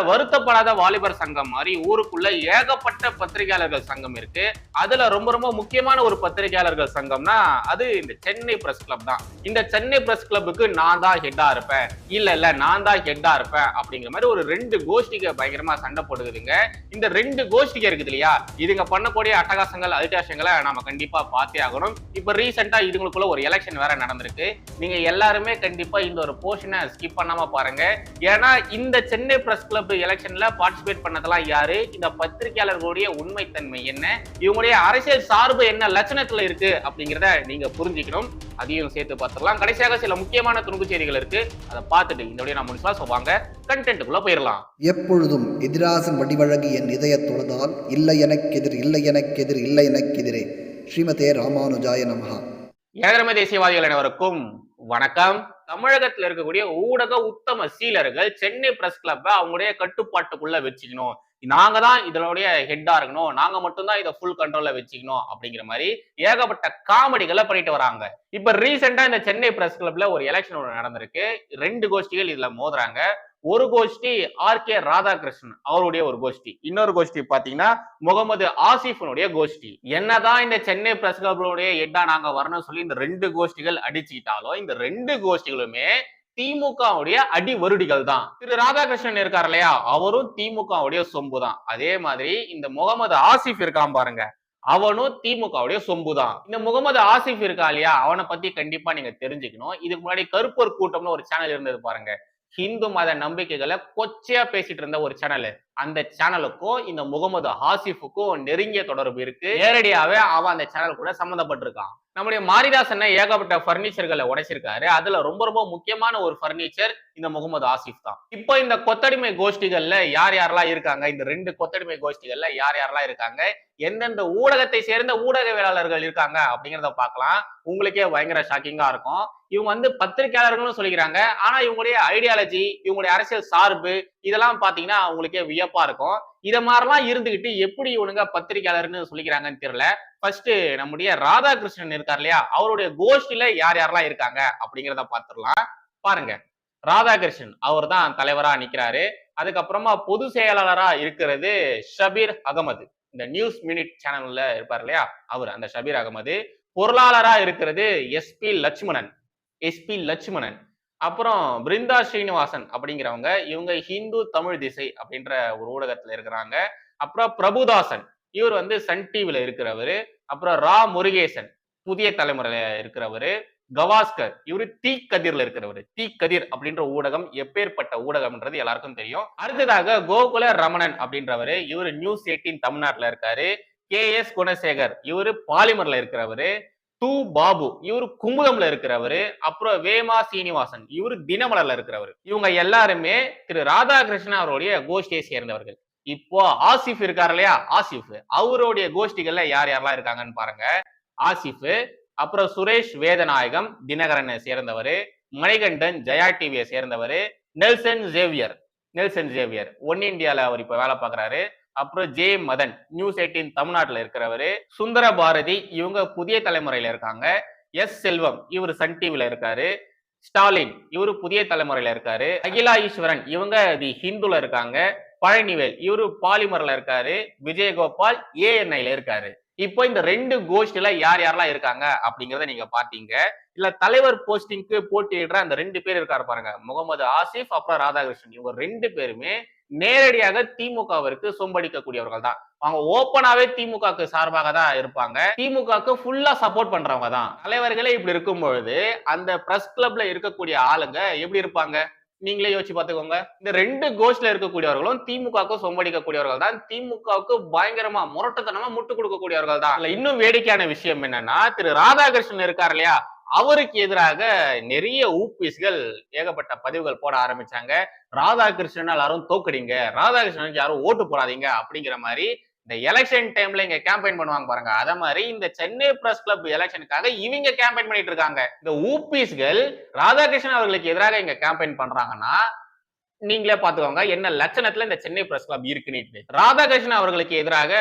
வருத்தப்படாத வாலிபர் சங்கம் மாதிரி ஊருக்குள்ள ஏகப்பட்ட பத்திரிகையாளர்கள் சங்கம் இருக்கு. அதுல ரொம்ப ரொம்ப முக்கியமான ஒரு பத்திரிகையாளர்கள் சங்கம்னா அது இந்த சென்னை பிரஸ் கிளப் தான். இந்த சென்னை பிரஸ் கிளப்புக்கு நான் தான் ஹெட்டா இருப்பேன். இல்ல இல்ல நான் தான் ஹெட்டா இருப்பேன் அப்படிங்கிற மாதிரி ஒரு ரெண்டு கோஷ்டிக பயங்கரமா சண்டை போடுதுங்க. இந்த ரெண்டு கோஷ்டிக இருக்குது இல்லையா? இதுங்க பண்ணக்கூடிய அட்டகாசங்கள் அதிகாசங்களை நாம கண்டிப்பா பார்த்தே ஆகணும். இப்ப ரீசெண்டா இதுங்களுக்குள்ள ஒரு எலெக்ஷன் வேற நடந்திருக்கு. நீங்க எல்லாருமே கண்டிப்பா இந்த ஒரு போர்ஷனை ஸ்கிப் பண்ணாம பாருங்க. ஏன்னா இந்த சென்னை பிரஸ் கிளப் எலெக்ஷன்ல பார்ட்டிசிபேட் பண்ணதெல்லாம் யாரு? இந்த பத்திரிகையாளர்களுடைய உண்மைத்தன்மை என்ன? இவங்களுடைய அரசியல் சார்பு என்ன? லட்சணத்துல இருக்கு? அப்படிங்கிறத நீங்க புரிஞ்சுக்கணும். அதையும் சேர்த்து பார்த்துக்கலாம் கடைசியாக சில முக்கியமான துணுக்கு செய்திகள் இருக்கு. அதை பார்த்துட்டு இந்த வீடியோ நான் முடிச்சா சொல்லுவாங்க கண்டென்ட்டுக்குள்ள போயிடலாம். எப்பொழுதும் எதிராசன் வடிவழகு என் இதய தொழுதால் இல்லை எனக்கெதிர் இல்லை எனக்கெதிர் இல்லை எனக்கெதிரே ஸ்ரீமதே ராமானுஜாய நமகா ஏகரம தேசியவாதிகள் அனைவருக்கும் வணக்கம். தமிழகத்தில் இருக்கக்கூடிய ஊடக உத்தம சீலர்கள் சென்னை பிரஸ் கிளப்ப அவங்களுடைய கட்டுப்பாட்டுக்குள்ள வச்சுக்கணும். நாங்க தான் இதனுடைய ஹெட்டா இருக்கணும். நாங்க மட்டும்தான் இதை ஃபுல் கண்ட்ரோல்ல வச்சுக்கணும் அப்படிங்கிற மாதிரி ஏகப்பட்ட காமெடிகளை பண்ணிட்டு வராங்க. இப்ப ரீசெண்டா இந்த சென்னை பிரஸ் கிளப்ல ஒரு எலெக்ஷன் ஒன்று நடந்திருக்கு. ரெண்டு கோஷ்டிகள் இதுல மோதுறாங்க. ஒரு கோஷ்டி ஆர் கே ராதாகிருஷ்ணன் அவருடைய ஒரு கோஷ்டி. இன்னொரு கோஷ்டி பாத்தீங்கன்னா முகமது ஆசிஃபனுடைய கோஷ்டி. என்னதான் இந்த சென்னை பிரஸ் கிளப்களுடைய எட்டா நாங்க வரணும்னு சொல்லி இந்த ரெண்டு கோஷ்டிகள் அடிச்சுக்கிட்டாலும் இந்த ரெண்டு கோஷ்டிகளுமே திமுகவுடைய அடி வருடிகள் தான். திரு ராதாகிருஷ்ணன் இருக்கார் இல்லையா? அவரும் திமுகவுடைய சொம்பு தான் அதே மாதிரி இந்த முகமது ஆசிஃப் இருக்கான் பாருங்க. அவனும் திமுகவுடைய சொம்பு தான் இந்த முகமது ஆசிஃப் இருக்கா இல்லையா? அவனை பத்தி கண்டிப்பா நீங்க தெரிஞ்சுக்கணும். இதுக்கு முன்னாடி கருப்பர் கூட்டம்னு ஒரு சேனல் இருந்தது பாருங்க. ஹிந்து மத நம்பிக்கைகளை கொச்சையா பேசிட்டு இருந்த ஒரு சேனல் அந்த சேனலுக்கும் இந்த முகமது ஆசிஃபுக்கும் நெருங்கிய தொடர்பு இருக்கு. நேரடியாவே அவன் அந்த சேனல் கூட சம்மந்தப்பட்டிருக்கான் நம்முடைய மாரிதாசன் ஏகப்பட்ட பர்னிச்சர்களை உடைச்சிருக்காரு. அதுல ரொம்ப ரொம்ப முக்கியமான ஒரு பர்னிச்சர் இந்த முகமது ஆசிஃப் தான். இப்போ இந்த கொத்தடிமை கோஷ்டிகள்ல யார் யாரெல்லாம் இருக்காங்க? இந்த ரெண்டு கொத்தடிமை கோஷ்டிகள்ல யார் யாரெல்லாம் இருக்காங்க? எந்தெந்த ஊடகத்தை சேர்ந்த ஊடகவியலாளர்கள் இருக்காங்க அப்படிங்கிறத பார்க்கலாம். உங்களுக்கே பயங்கர ஷாக்கிங்கா இருக்கும். இவங்க வந்து பத்திரிகையாளர்களும் சொல்லிக்கிறாங்க. ஆனா இவங்களுடைய ஐடியாலஜி இவங்களுடைய அரசியல் சார்பு இதெல்லாம் பாத்தீங்கன்னா அவங்களுக்கே வியப்பா இருக்கும். இதை மாதிரிலாம் இருந்துகிட்டு எப்படி இவனுங்க பத்திரிகையாளர்னு சொல்லிக்கிறாங்கன்னு தெரியல. ஃபர்ஸ்ட் நம்முடைய ராதாகிருஷ்ணன் இருக்கார் இல்லையா? அவருடைய கோஷ்டில யார் யாரெல்லாம் இருக்காங்க அப்படிங்கிறத பார்த்துடலாம். பாருங்க. ராதாகிருஷ்ணன் அவர் தான் தலைவரா நிக்கிறாரு. அதுக்கப்புறமா பொது செயலாளரா இருக்கிறது ஷபீர் அகமது. இந்த நியூஸ் மினிட் சேனல்ல இருப்பார் இல்லையா? அவர் அந்த ஷபீர் அகமது. பொருளாளரா இருக்கிறது எஸ்பி லட்சுமணன். எஸ்பி லட்சுமணன். அப்புறம் பிருந்தா ஸ்ரீனிவாசன் அப்படிங்கிறவங்க இவங்க ஹிந்து தமிழ் திசை அப்படின்ற ஒரு ஊடகத்துல இருக்கிறாங்க. அப்புறம் பிரபுதாசன். இவர் வந்து சன் டிவில இருக்கிறவரு. அப்புறம் ரா முருகேசன் புதிய தலைமுறையில இருக்கிறவரு. கவாஸ்கர் இவரு தீ கதிர்ல இருக்கிறவர். தீ கதிர் அப்படின்ற ஊடகம் எப்பேற்பட்ட ஊடகம்ன்றது எல்லாருக்கும் தெரியும். அடுத்ததாக கோகுல ரமணன் அப்படின்றவர் இவர் நியூஸ் எயிட்டீன் தமிழ்நாட்டில் இருக்காரு. கே எஸ் குணசேகர் இவர் பாலிமர்ல இருக்கிறவர். து பாபு இவர் குமுதம்ல இருக்கிறவரு. அப்புறம் வேமா சீனிவாசன் இவர் தினமலர்ல இருக்கிறவர். இவங்க எல்லாருமே திரு ராதாகிருஷ்ணன் அவருடைய கோஷ்டியை சேர்ந்தவர்கள். இப்போ ஆசிஃப் இருக்காரு இல்லையா? ஆசிஃப். அவருடைய கோஷ்டிகள்ல யார் யாரெல்லாம் இருக்காங்கன்னு பாருங்க. ஆசிஃப் அப்புறம் சுரேஷ் வேதநாயகம் தினகரனை சேர்ந்தவர் மணிகண்டன் ஜெயா டிவியை சேர்ந்தவர் Nelson Xavier. Nelson Xavier. One இந்தியாவில் அவர் இப்போ வேலை பார்க்குறாரு. அப்புறம் ஜே மதன் நியூஸ் எயிட்டீன் தமிழ்நாட்டில் இருக்கிறவர். சுந்தர பாரதி இவங்க புதிய தலைமுறையில் இருக்காங்க. எஸ் செல்வம் இவர் சன் டிவியில் இருக்காரு. ஸ்டாலின் இவரு புதிய தலைமுறையில் இருக்காரு. அகிலா ஈஸ்வரன் இவங்க தி ஹிந்துல இருக்காங்க. பழனிவேல் இவரு பாலிமரில் இருக்காரு. விஜயகோபால் ஏஎன்ஐல இருக்காரு. இப்போ இந்த ரெண்டு கோஷ்டில யார் யாரெல்லாம் இருக்காங்க அப்படிங்கிறத நீங்க பாத்தீங்க இல்ல தலைவர் போஸ்டிங்க்கு போட்டியிடுற அந்த ரெண்டு பேர் இருக்காரு பாருங்க. முகமது ஆசிஃப் அப்புறம் ராதாகிருஷ்ணன். இவங்க ரெண்டு பேருமே நேரடியாக திமுகவிற்கு சொம்படிக்கக்கூடியவர்கள் தான். அவங்க ஓப்பனாவே திமுகக்கு சார்பாக தான் இருப்பாங்க. திமுகக்கு ஃபுல்லா சப்போர்ட் பண்றவங்க தான். தலைவர்களே இப்படி இருக்கும் பொழுது அந்த பிரஸ் கிளப்ல இருக்கக்கூடிய ஆளுங்க எப்படி இருப்பாங்க? நீங்களே யோசிச்சு பாத்துக்கோங்க இந்த ரெண்டு கோஷ்ல இருக்கக்கூடியவர்களும் திமுகவுக்கு சொம்படிக்கக்கூடியவர்கள் தான். திமுகவுக்கு பயங்கரமா முரட்டத்தனமா முட்டு கொடுக்கக்கூடியவர்கள் தான். இன்னும் வேடிக்கையான விஷயம் என்னன்னா திரு ராதாகிருஷ்ணன் இருக்கார் இல்லையா? அவருக்கு எதிராக நிறைய ஊபிஸ்கள் ஏகப்பட்ட பதிவுகள் போட ஆரம்பிச்சாங்க. ராதாகிருஷ்ணன் எல்லாரும் தோக்கடிங்க. ராதாகிருஷ்ணனுக்கு யாரும் ஓட்டு போடாதீங்க அப்படிங்கிற மாதிரி இந்த எலெக்ஷன் டைம்ல இங்க கேம்பெயின் பண்ணுவாங்க பாருங்க. அத மாதிரி இந்த சென்னை பிரஸ் கிளப் எலெக்ஷனுக்காக இவங்க கேம்பெயின் பண்ணிட்டு இருக்காங்க. இந்த ஊபிஸ்கள் ராதாகிருஷ்ணன் அவர்களுக்கு எதிராக இங்க கேம்பெயின் பண்றாங்கன்னா நீங்களே பாத்துக்கோங்க என்ன லட்சணத்துல இந்த சென்னை பிரஸ் கிளப் இருக்குன்னு ராதாகிருஷ்ணன் அவர்களுக்கு எதிராக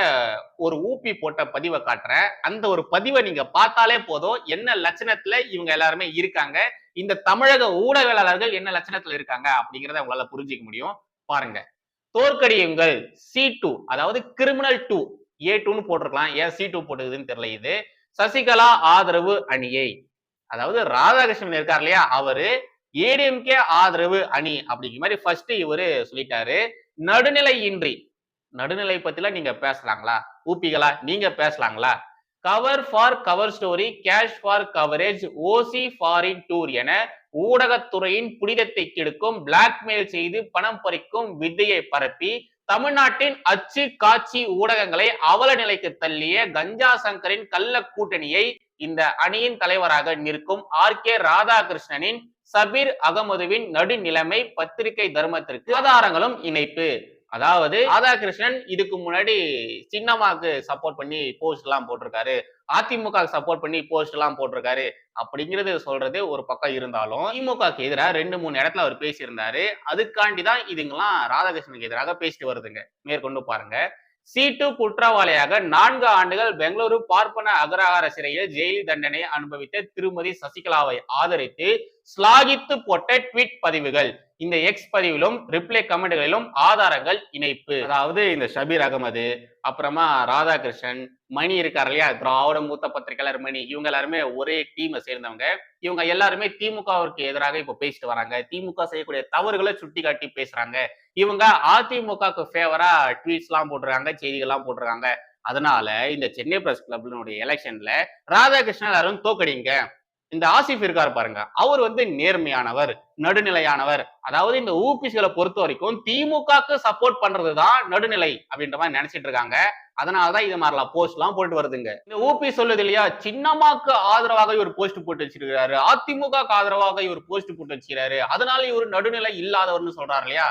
ஒரு ஊப்பி போட்ட பதிவை காட்டுறேன். அந்த ஒரு பதிவை நீங்க பார்த்தாலே போதும் என்ன லட்சணத்துல இவங்க எல்லாருமே இருக்காங்க இந்த தமிழக ஊடகவியலாளர்கள் என்ன லட்சணத்துல இருக்காங்க அப்படிங்கறத உங்களால புரிஞ்சுக்க முடியும். பாருங்க. தோற்கடியுங்கள். சி டூ அதாவது கிரிமினல் டூ ஏ டூன்னு போட்டிருக்கலாம். ஏன் சி டூ போட்டுக்குதுன்னு தெரியல இது. சசிகலா ஆதரவு அணியை. அதாவது ராதாகிருஷ்ணன் இருக்கார் இல்லையா? அவரு ஏடிஎம்கே ஆதரவு அணி அப்படிங்கிற மாதிரி ஃபர்ஸ்ட் இவரு சொல்லிட்டாரு. நடுநிலையின்றி. நடுநிலை பத்திலாம் நீங்க பேசலாங்களா? ஊப்பிகளா நீங்க பேசலாங்களா? Cover for cover story cash for coverage OC foreign tour என ஊடகத்துறையின் புனிதத்தை கெடுக்கும் பிளாக்மெயில் செய்து பணம் பறிக்கும் வித்தையை பரப்பி தமிழ்நாட்டின் அச்சு காட்சி ஊடகங்களை அவல நிலைக்கு தள்ளிய கஞ்சா சங்கரின் கள்ள கூட்டணியை இந்த அணியின் தலைவராக நிற்கும் ஆர் கே ராதாகிருஷ்ணனின் சபீர் அகமதுவின் நடுநிலைமை பத்திரிகை தர்மத்திற்கு ஆதாரங்களும் இணைப்பு. அதாவது ராதாகிருஷ்ணன் இதுக்கு முன்னாடி சின்னமாக்கு சப்போர்ட் பண்ணி போஸ்ட் எல்லாம் போட்டிருக்காரு. அதிமுக சப்போர்ட் பண்ணி போஸ்ட் எல்லாம் போட்டிருக்காரு. அப்படிங்கிறது சொல்றது ஒரு பக்கம் இருந்தாலும் திமுகக்கு எதிராக ரெண்டு மூணு இடத்துல அவர் பேசியிருந்தாரு. அதுக்காண்டி தான் இதுங்கெல்லாம் ராதாகிருஷ்ணனுக்கு எதிராக பேசிட்டு வருதுங்க. மேற்கொண்டு பாருங்க. சீட்டு குற்றவாளியாக நான்கு ஆண்டுகள் பெங்களூரு பார்ப்பன அகரகார சிறையில் ஜெயில் தண்டனை அனுபவித்த திருமதி சசிகலாவை ஆதரித்து ஸ்லாகித்து போட்ட ட்வீட் பதிவுகள். இந்த எக்ஸ் பதிவிலும் ரிப்ளை கமெண்ட்களிலும் ஆதாரங்கள் இணைப்பு. அதாவது இந்த ஷபீர் அகமது அப்புறமா ராதாகிருஷ்ணன் மணி இருக்கார் இல்லையா? திராவிட மூத்த பத்திரிகையாளர் மணி. இவங்க எல்லாருமே ஒரே டீமை சேர்ந்தவங்க. இவங்க எல்லாருமே திமுகவிற்கு எதிராக இப்ப பேசிட்டு வராங்க. திமுக செய்யக்கூடிய தவறுகளை சுட்டி காட்டி பேசுறாங்க. இவங்க அதிமுகவுக்கு ஃபேவரா ட்வீட்ஸ் எல்லாம் போட்டுருக்காங்க செய்திகள் எல்லாம் போட்டிருக்காங்க. அதனால இந்த சென்னை பிரஸ் கிளப்னுடைய எலெக்ஷன்ல ராதாகிருஷ்ணன் எல்லாரும் தோக்கடிங்க. இந்த ஆசிஃப் இருக்காரு பாருங்க. அவர் வந்து நேர்மையானவர் நடுநிலையானவர். அதாவது இந்த ஊபிசிகளை பொறுத்த வரைக்கும் திமுகக்கு சப்போர்ட் பண்றதுதான் நடுநிலை அப்படின்ற மாதிரி நினைச்சிட்டு இருக்காங்க. அதனாலதான் இது மாதிரிலாம் போஸ்ட் எல்லாம் போட்டு வருதுங்க. இந்த ஊபி சொல்லுது இல்லையா? சின்னமாக்கு ஆதரவாக இவர் போஸ்ட் போட்டு வச்சிருக்கிறாரு. அதிமுக ஆதரவாக இவர் போஸ்ட் போட்டு வச்சிருக்காரு அதனால இவர் நடுநிலை இல்லாதவர்னு சொல்றாரு இல்லையா?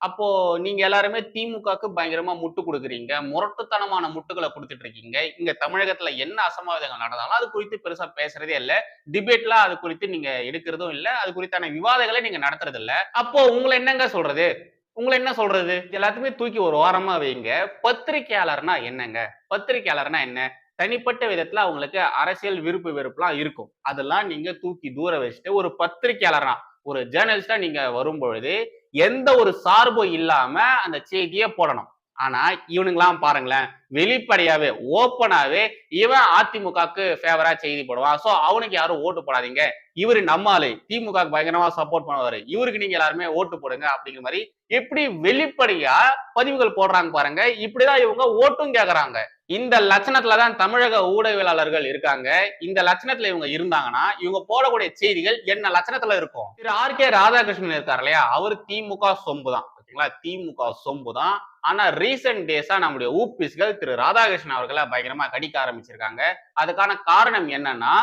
அப்போ நீங்க எல்லாருமே திமுகக்கு பயங்கரமா முட்டு கொடுக்குறீங்க. முரட்டுத்தனமான முட்டுகளை கொடுத்துட்டு இருக்கீங்க. இங்க தமிழகத்துல என்ன அசம்பாவிதங்கள் நடந்தாலும் அது குறித்து பெருசா பேசுறதே இல்ல. டிபேட்லாம் அது குறித்து நீங்க எடுக்கிறதும் இல்ல. அது குறித்தான விவாதங்களை நீங்க நடத்துறது இல்ல. அப்போ உங்களை என்னங்க சொல்றது? உங்களை என்ன சொல்றது? எல்லாத்தையுமே தூக்கி ஒரு ஓரமா வைங்க. பத்திரிகையாளர்னா என்னங்க? பத்திரிகையாளர்னா என்ன? தனிப்பட்ட விதத்துல அவங்களுக்கு அரசியல் விருப்பு வெறுப்புலாம் இருக்கும். அதெல்லாம் நீங்க தூக்கி தூர வச்சுட்டு ஒரு பத்திரிகையாளர்னா ஒரு ஜேர்னலிஸ்டா நீங்க வரும்பொழுது எந்த ஒரு சார்பும் இல்லாம அந்த செய்தியை போடணும். ஆனா இவனுங்களாம் பாருங்களேன் வெளிப்படையாவே ஓப்பனாவே இவன் அதிமுகக்கு ஃபேவரா செய்தி போடுவான். சோ அவனுக்கு யாரும் ஓட்டு போடாதீங்க. இவரு நம்மாளு. திமுக பயங்கரமா சப்போர்ட் பண்ணுவாரு. இவருக்கு நீங்க எல்லாருமே ஓட்டு போடுங்க அப்படிங்கிற மாதிரி எப்படி வெளிப்படையா பதிவுகள் போடுறாங்க பாருங்க. இப்படிதான் இவங்க ஓட்டும் கேக்குறாங்க. இந்த லட்சணத்துல தான் தமிழக ஊடகவியலாளர்கள் இருக்காங்க. இந்த லட்சணத்துல இவங்க இருந்தாங்கன்னா இவங்க போடக்கூடிய செய்திகள் என்ன லட்சணத்துல இருக்கும்? திரு ஆர் கே ராதாகிருஷ்ணன் இருக்கார் இல்லையா? அவர் திமுக சொம்பு தான் ஓகேங்களா? திமுக சொம்பு தான் ஆனா ரீசெண்ட் டேஸா நம்முடைய ஊபிஸ்கள் திரு ராதாகிருஷ்ணன் அவர்களை பயங்கரமா கடிக்க ஆரம்பிச்சிருக்காங்க. அதுக்கான காரணம் என்னன்னா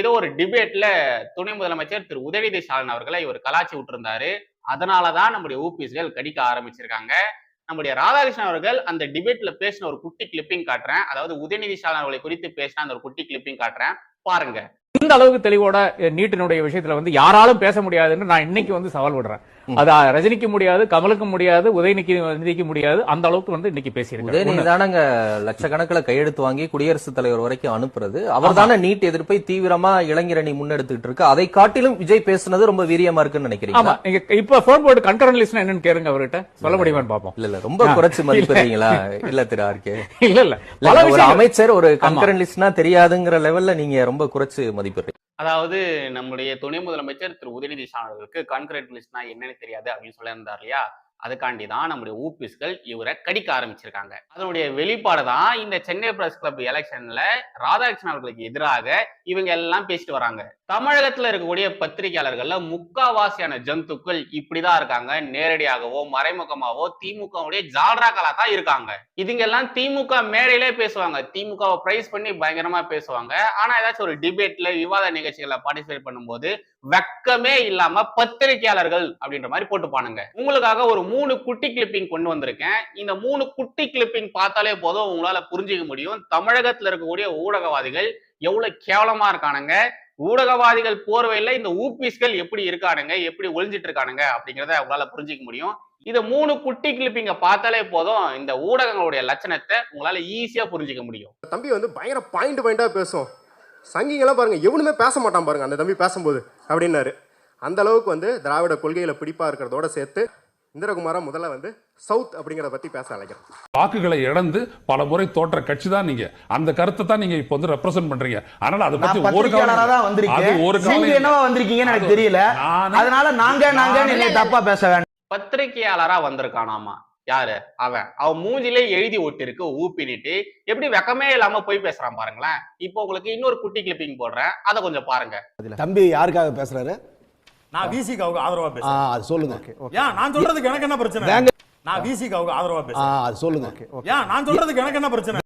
ஏதோ ஒரு டிபேட்ல துணை முதலமைச்சர் திரு உதயநிதி ஸ்டாலின் அவர்களை இவர் கலாச்சி விட்டுருந்தாரு. அதனாலதான் நம்முடைய ஊபிஸ்கள் கடிக்க ஆரம்பிச்சிருக்காங்க. நம்முடைய ராதாகிருஷ்ணன் அவர்கள் அந்த டிபேட்ல பேசின ஒரு குட்டி கிளிப்பிங் காட்டுறேன். அதாவது உதயநிதி ஸ்டாலின் அவர்களை குறித்து பேசின அந்த ஒரு குட்டி கிளிப்பிங் காட்டுறேன். பாருங்க. இந்த அளவுக்கு தெளிவோட நீட்டினுடைய விஷயத்துல வந்து யாராலும் பேச முடியாதுன்னு நான் இன்னைக்கு வந்து சவால் விடுறேன். அது ரஜினிக்கு முடியாது கமலுக்கு முடியாது உதயநிதிக்கு நிதிக்கு முடியாது அந்த அளவுக்கு வந்து இன்னைக்கு பேசியிருக்கேன் உதயநிதி தானங்க லட்சக்கணக்கில் கையெழுத்து வாங்கி குடியரசுத் தலைவர் வரைக்கும் அனுப்புறது. அவர் தானே நீட் எதிர்ப்பை தீவிரமா இளைஞரணி முன்னெடுத்துட்டு இருக்கு. அதை காட்டிலும் விஜய் பேசுனது ரொம்ப வீரியமா இருக்குன்னு ஆமா. நினைக்கிறீங்க நீங்க இப்ப போன் போட்டு கண்கரண்ட் லிஸ்ட் என்னன்னு கேளுங்க அவர்கிட்ட. சொல்ல முடியுமான்னு பாப்போம் இல்ல இல்ல ரொம்ப குறைச்சு மதிப்பிடுறீங்களா? இல்ல திரு ஆர்கே இல்ல இல்ல. ஒரு அமைச்சர் ஒரு கண்கரண்ட் லிஸ்ட்னா தெரியாதுங்கிற லெவல்ல நீங்க ரொம்ப குறைச்சு மதிப்பிடுறீங்க. அதாவது நம்முடைய துணை முதலமைச்சர் திரு. உதயநிதி ஸ்டாலின் அவர்களுக்கு கன்கரண்ட் லிஸ்ட்னா என்னன்னு தெரியாது அப்படின்னு சொல்லியிருந்தார் இல்லையா? அதுக்காண்டி தான் நம்முடைய ஊபிஸ்கள் இவரை கடிக்க ஆரம்பிச்சிருக்காங்க. அதனுடைய வெளிப்பாடு தான் இந்த சென்னை பிரஸ் கிளப் எலெக்ஷன்ல ராதாகிருஷ்ணன் அவர்களுக்கு எதிராக இவங்க எல்லாம் பேசிட்டு வராங்க. தமிழகத்துல இருக்கக்கூடிய பத்திரிகையாளர்கள்ல முக்காவாசியான ஜந்துக்கள் இப்படிதான் இருக்காங்க. நேரடியாகவோ மறைமுகமாவோ திமுகவுடைய ஜால்ராக்களா தான் இருக்காங்க. இதுங்க எல்லாம் திமுக மேடையிலே பேசுவாங்க. திமுகவை பிரைஸ் பண்ணி பயங்கரமா பேசுவாங்க. ஆனா ஏதாச்சும் ஒரு டிபேட்ல விவாத நிகழ்ச்சிகளை பார்ட்டிசிபேட் பண்ணும்போது வெக்கமே இல்லாம பத்திரிகையாளர்கள் அப்படின்ற மாதிரி போட்டுப்பானுங்க. உங்களுக்காக ஒரு மூணு குட்டி கிளிப்பிங் கொண்டு வந்திருக்கேன். இந்த மூணு குட்டி கிளிப்பிங் பார்த்தாலே போதும் உங்களால புரிஞ்சுக்க முடியும். தமிழகத்துல இருக்கக்கூடிய ஊடகவாதிகள் எவ்வளவு கேவலமா இருக்கானுங்க. ஊடகவாதிகள் போர்வையில இந்த ஊபிஸ்கள் எப்படி இருக்கானுங்க எப்படி ஒழிஞ்சிட்டு இருக்கானுங்க அப்படிங்கிறத உங்களால புரிஞ்சிக்க முடியும். இதை மூணு குட்டி கிளிப்பிங்க பார்த்தாலே போதும் இந்த ஊடகங்களுடைய லட்சணத்தை உங்களால ஈஸியா புரிஞ்சுக்க முடியும். தம்பி வந்து பயங்கர பாயிண்ட் பாயிண்டா பேசும். சங்கிங்கெல்லாம் பாருங்க எவனுமே பேச மாட்டான் பாருங்க அந்த தம்பி பேசும்போது அப்படின்னாரு. அந்த அளவுக்கு வந்து திராவிட கொள்கையில பிடிப்பா இருக்கிறதோட சேர்த்து இந்திரகுமாரை முதல்ல வந்து சவுத் அப்படிங்கிறத பத்தி பேச அழைக்கிறேன் வாக்குகளை இழந்து பல முறை தோற்ற கட்சி தான் நீங்க. அந்த கருத்தை தான் நீங்க இப்போ வந்து ரெப்ரசென்ட் பண்றீங்க. அதனால அதை பத்தி ஒரு கவலை பத்திரிகையாளரா தான் அது வந்திருக்கேன் ஒரு நீங்க கவலை என்னவா வந்திருக்கீங்கன்னு எனக்கு தெரியல. அதனால நாங்க நாங்க என்னை தப்பா பேச வேண்டாம் பத்திரிகையாளரா வந்திருக்கானாமா? யாரு? அவன். அவன் மூஞ்சிலே எழுதி ஒட்டிருக்கு ஊப்பினிட்டு. எப்படி வெக்கமே இல்லாம போய் பேசுறான் பாருங்களேன். இப்போ உங்களுக்கு இன்னொரு குட்டி கிளிப்பிங் போடுறேன். அதை கொஞ்சம் பாருங்க. தம்பி யாருக்காக பேசுறாரு? நான் விசிகாவுக்கு ஆதரவா பேசுறேன். அது சொல்லுங்க. ஏன் நான் சொல்றதுக்கு எனக்கு என்ன பிரச்சனை? நான் விசிகாவுக்கு ஆதரவா பேசுறேன். அது சொல்லுங்க. ஏன் நான் சொல்றதுக்கு எனக்கு என்ன பிரச்சனை?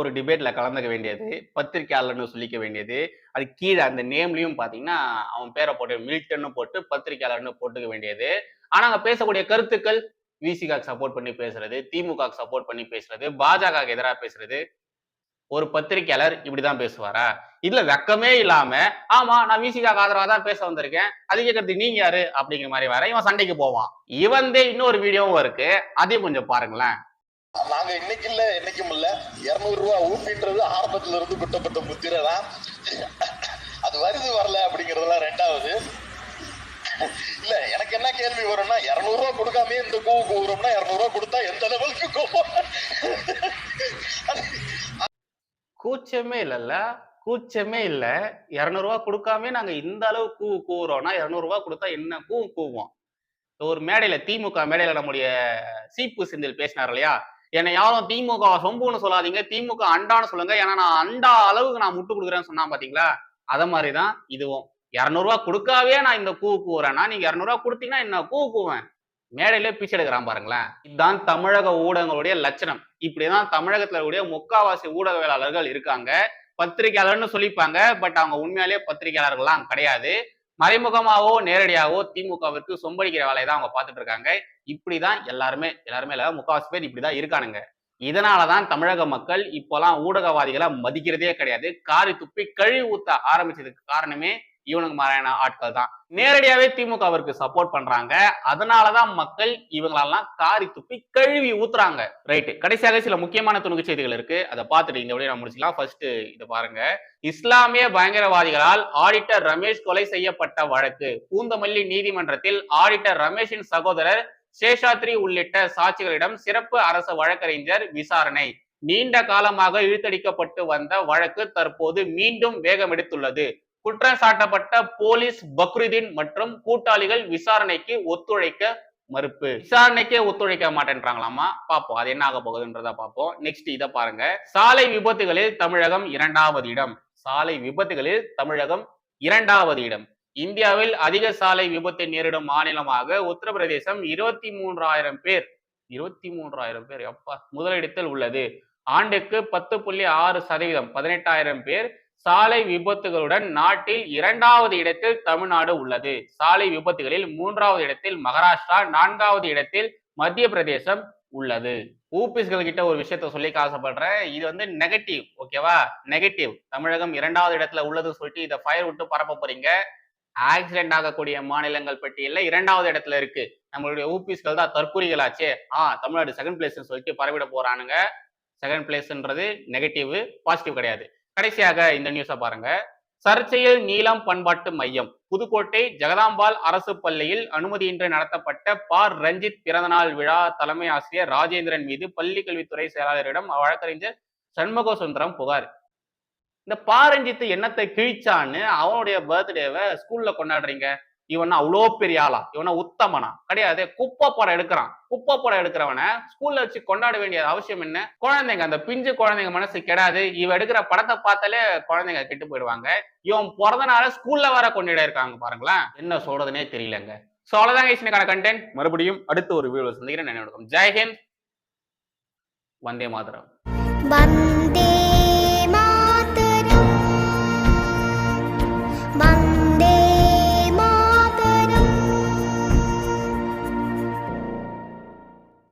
ஒரு டிபேட்ல கலந்துக்க வேண்டியது பத்திரிகையாளர்னு சொல்லிக்க வேண்டியது அது கீழே அந்த நேம்லயும் பாத்தீங்கன்னா அவன் பேரை போட்டு மில்டன்னு போட்டு பத்திரிகையாளர்னு போட்டுக்க வேண்டியது. ஆனா அங்க பேசக்கூடிய கருத்துக்கள் விசிகாக்கு சப்போர்ட் பண்ணி பேசுறது திமுக சப்போர்ட் பண்ணி பேசுறது பாஜக எதிராக பேசுறது ஒரு பத்திரிகையாளர் இப்படிதான் பேசுவாரா? இதுல வெக்கமே இல்லாம ஆமா நான் விசிகாக்கு ஆதரவா தான் பேச வந்திருக்கேன். அது கேட்கறது நீங்க யாரு? அப்படிங்கிற மாதிரி வேற இவன் சண்டைக்கு போவான். இவந்தே இன்னொரு வீடியோவும் இருக்கு. அதையும் கொஞ்சம் பாருங்களேன். நாங்க இன்னைக்கு இல்ல இன்னைக்கும் இல்ல. இருநூறு ரூபா ஊப்பின்றது ஆரம்பத்துல இருந்து குட்டப்பட்ட முத்திரை தான். அது வருது வரல அப்படிங்கறதெல்லாம் ரெண்டாவது. இல்ல எனக்கு என்ன கேள்வி வரும்னா இருநூறு ரூபா கொடுக்காமயே இந்த கூ கூவுறோம்னா இருநூறு ரூபா கொடுத்தா எந்த லெவலுக்கு கோவம்? கூச்சமே இல்லைல்ல. கூச்சமே இல்லை. இரநூறுவா கொடுக்காம நாங்க இந்த அளவு கூ கூவுறோம்னா இரநூறுவா கொடுத்தா என்ன கூ கூவோம்? ஒரு மேடையில திமுக மேடையில நம்முடைய சீப்பு செந்தில் பேசினார் இல்லையா? என்னை யாரும் திமுக சொம்புன்னு சொல்லாதீங்க. திமுக அண்டான்னு சொல்லுங்க. ஏன்னா நான் அண்டா அளவுக்கு நான் முட்டு கொடுக்குறேன்னு சொன்னா பாத்தீங்களா? மாதிரி மாதிரிதான் இதுவும். இரநூறுவா கொடுக்காவே நான் இந்த கூ கூறேன்னா நீங்க இரநூறுவா கொடுத்தீங்கன்னா என்ன கூ கூவேன் மேடையிலே பிச்சை எடுக்கிறான் பாருங்களேன். இதுதான் தமிழக ஊடகங்களுடைய லட்சணம். இப்படிதான் தமிழகத்துல இருக்கக்கூடிய முக்காவாசி ஊடகவியலாளர்கள் இருக்காங்க. பத்திரிகையாளர்னு சொல்லிப்பாங்க. பட் அவங்க உண்மையாலேயே பத்திரிகையாளர்கள்லாம் கிடையாது. மறைமுகமாகவோ நேரடியாகவோ திமுகவிற்கு சொம்படிக்கிற வேலையை தான் அவங்க பார்த்துட்டு இருக்காங்க. இப்படிதான் எல்லாருமே எல்லாருமே இல்லை முக்காவாசி பேர் இப்படிதான் இருக்கானுங்க. இதனாலதான் தமிழக மக்கள் இப்போலாம் ஊடகவாதிகளை மதிக்கிறதே கிடையாது. காரி துப்பி கழுவி ஊத்த ஆரம்பிச்சதுக்கு காரணமே இவனுக்கு மாதிரியான ஆட்கள் தான். நேரடியாவே திமுக அவருக்கு சப்போர்ட் பண்றாங்க. அதனாலதான் மக்கள் இவங்களெல்லாம் காரி துப்பி கழுவி ஊத்துறாங்க. ரைட்டு கடைசியாக சில முக்கியமான துணுக்கு செய்திகள் இருக்கு. அதை பார்த்துட்டு இந்த வீடியோ முடிச்சுக்கலாம். ஃபர்ஸ்ட் இதை பாருங்க. இஸ்லாமிய பயங்கரவாதிகளால் ஆடிட்டர் ரமேஷ் கொலை செய்யப்பட்ட வழக்கு. பூந்தமல்லி நீதிமன்றத்தில் ஆடிட்டர் ரமேஷின் சகோதரர் சேஷாத்ரி உள்ளிட்ட சாட்சிகளிடம் சிறப்பு அரசு வழக்கறிஞர் விசாரணை. நீண்ட காலமாக இழுத்தடிக்கப்பட்டு வந்த வழக்கு தற்போது மீண்டும் வேகம் எடுத்துள்ளது குற்றம் சாட்டப்பட்ட போலீஸ் பக்ருதீன் மற்றும் கூட்டாளிகள் விசாரணைக்கு ஒத்துழைக்க மறுப்பு. விசாரணைக்கே ஒத்துழைக்க மாட்டேன்றாங்களாமா பார்ப்போம். அது என்ன ஆக போகுதுன்றத பார்ப்போம். நெக்ஸ்ட் இதை பாருங்க. சாலை விபத்துகளில் தமிழகம் இரண்டாவது இடம். சாலை விபத்துகளில் தமிழகம் இரண்டாவது இடம். இந்தியாவில் அதிக சாலை விபத்தை நேரிடும் மாநிலமாக உத்தரப்பிரதேசம் இருபத்தி மூன்றாயிரம் பேர். இருபத்தி மூன்றாயிரம் பேர். எப்பா முதலிடத்தில் உள்ளது. ஆண்டுக்கு பத்து புள்ளி ஆறு சதவீதம் பதினெட்டாயிரம் பேர் சாலை விபத்துகளுடன் நாட்டில் இரண்டாவது இடத்தில் தமிழ்நாடு உள்ளது. சாலை விபத்துகளில் மூன்றாவது இடத்தில் மகாராஷ்டிரா நான்காவது இடத்தில் மத்திய பிரதேசம் உள்ளது. ஊபிஸ்கள் கிட்ட ஒரு விஷயத்த சொல்லி ஆசைப்படுறேன் இது வந்து நெகட்டிவ் ஓகேவா நெகட்டிவ் தமிழகம் இரண்டாவது இடத்துல உள்ளது சொல்லிட்டு இதை ஃபயர் விட்டு பரப்ப போறீங்க. ஆக்சிடென்ட் ஆகக்கூடிய மாநிலங்கள் பட்டியலில் இரண்டாவது இடத்துல இருக்கு. நம்மளுடைய ஊபிஸ்கள் தான் தற்கொலைகளாச்சே ஆ தமிழ்நாடு செகண்ட் பிளேஸ்னு சொல்லிட்டு பரவிட போறானுங்க. செகண்ட் பிளேஸ்ன்றது நெகட்டிவ் பாசிட்டிவ் கிடையாது. கடைசியாக இந்த நியூஸை பாருங்க. சர்ச்சையில் நீளம் பண்பாட்டு மையம். புதுக்கோட்டை ஜெகதாம்பாள் அரசு பள்ளியில் அனுமதியின்றி நடத்தப்பட்ட பார் ரஞ்சித் பிறந்தநாள் விழா தலைமை ஆசிரியர் ராஜேந்திரன் மீது பள்ளி கல்வித்துறை செயலாளரிடம் வழக்கறிஞர் சண்முக சுந்தரம் புகார். இந்த பாரஞ்சித்து என்னத்தை கிழிச்சான்னு அவனுடைய பர்த்டேவை ஸ்கூல்ல கொண்டாடுறீங்க. இவன் அவ்வளோ பெரிய ஆளா? இவனா உத்தமனா? கிடையாது. குப்பை படம் எடுக்கிறான். குப்பை படம் எடுக்கிறவனை ஸ்கூல்ல வச்சு கொண்டாட வேண்டிய அவசியம் என்ன? குழந்தைங்க அந்த பிஞ்சு குழந்தைங்க மனசு கெடாது. இவன் எடுக்கிற படத்தை பார்த்தாலே குழந்தைங்க கெட்டு போயிடுவாங்க. இவன் பிறந்தனால ஸ்கூல்ல வர கொண்டாட இருக்காங்க பாருங்களேன். என்ன சொல்றதுனே தெரியலங்க. சோ அவ்வளோதாங்க இன்னைக்கான கண்டென்ட் மறுபடியும் அடுத்த ஒரு வீடியோ சந்திக்கிறேன். நினைவு ஜெய்ஹிந்த் வந்தே மாதரம்.